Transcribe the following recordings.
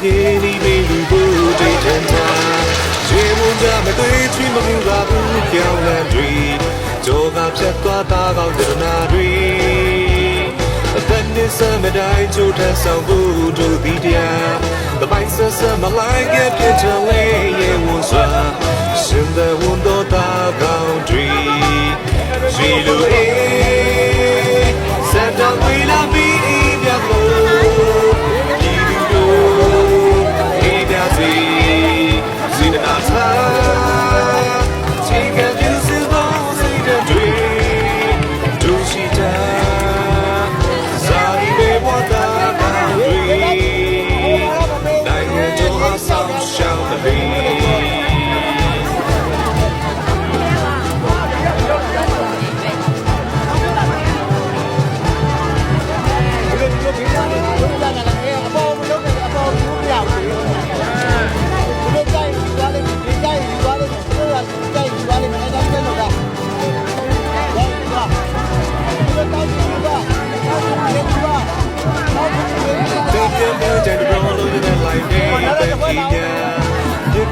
မကြီးဒီမေလူဘူးတိတ်တန်တာရေမွန်ကြမသွေးချွေးမမှုကဘူးပြောင်းလဲတွေကြောကဖြတ်သွားတာကောင်းတဲ့နာတွေအသက်နဲ့စမတိုင်းချိုးထဆောင်ဘူးတို့ဒီတရားတပိုင်ဆဆမလိုက်ခဲ့ပြချင်လေရေဝန်စွာရှင်တဲ့ဝန်တော်တာကောင်းတွေရီလူ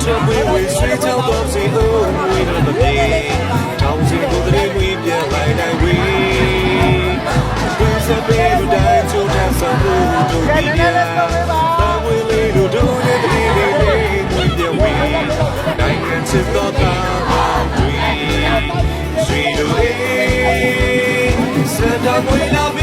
ရှမွေဝေဆွေးချောင်းတော့စီအိုးဝေတော့ပြေတောင်းစီကိုတရေဝေပြန်လိုက်တိုင်းဝေဝေစပေလူတိုင်းချိုးတဲ့ဆောင်းကိုတို့ပြီးပြန်ဘာဝေလေးတို့တို့ရဲ့တရေလေးတွေ့ပြန်ဝေနိုင်ငံချစ်တော့တာမောင်တွေဆွေတို့လေးစတဲ့ဝေလာ